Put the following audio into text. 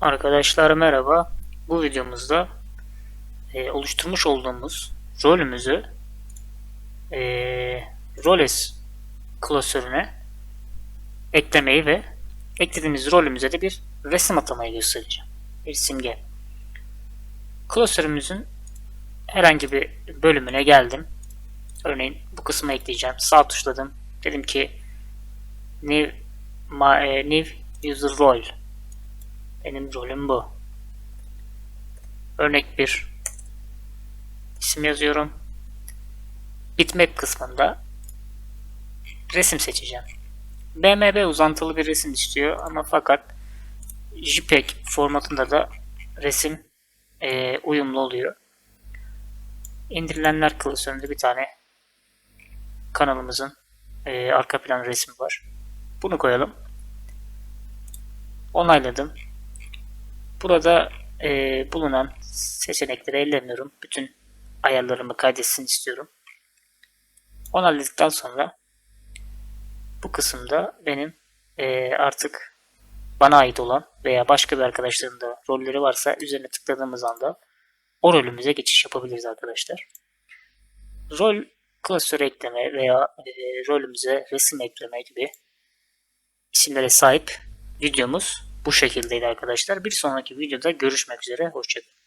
Arkadaşlar merhaba. Bu videomuzda e, oluşturmuş olduğumuz rolümüzü e, roles klasörüne eklemeyi ve eklediğimiz rolümüze de bir resim atamayı göstereceğim. Bir simge. Klasörümüzün herhangi bir bölümüne geldim. Örneğin bu kısmı ekleyeceğim. Sağ tuşladım. Dedim ki new, ma, e, new user role benim rolüm bu. Örnek bir isim yazıyorum. Bitmap kısmında resim seçeceğim. BMP uzantılı bir resim istiyor ama fakat JPEG formatında da resim e, uyumlu oluyor. İndirilenler klasöründe bir tane kanalımızın e, arka plan resmi var. Bunu koyalım. Onayladım. Burada e, bulunan seçenekleri ellemiyorum. Bütün ayarlarımı kaydetsin istiyorum. Onayladıktan sonra bu kısımda benim e, artık bana ait olan veya başka bir arkadaşların da rolleri varsa üzerine tıkladığımız anda o rolümüze geçiş yapabiliriz arkadaşlar. Rol klasörü ekleme veya e, rolümüze resim ekleme gibi isimlere sahip videomuz bu şekildeydi arkadaşlar. Bir sonraki videoda görüşmek üzere. Hoşçakalın.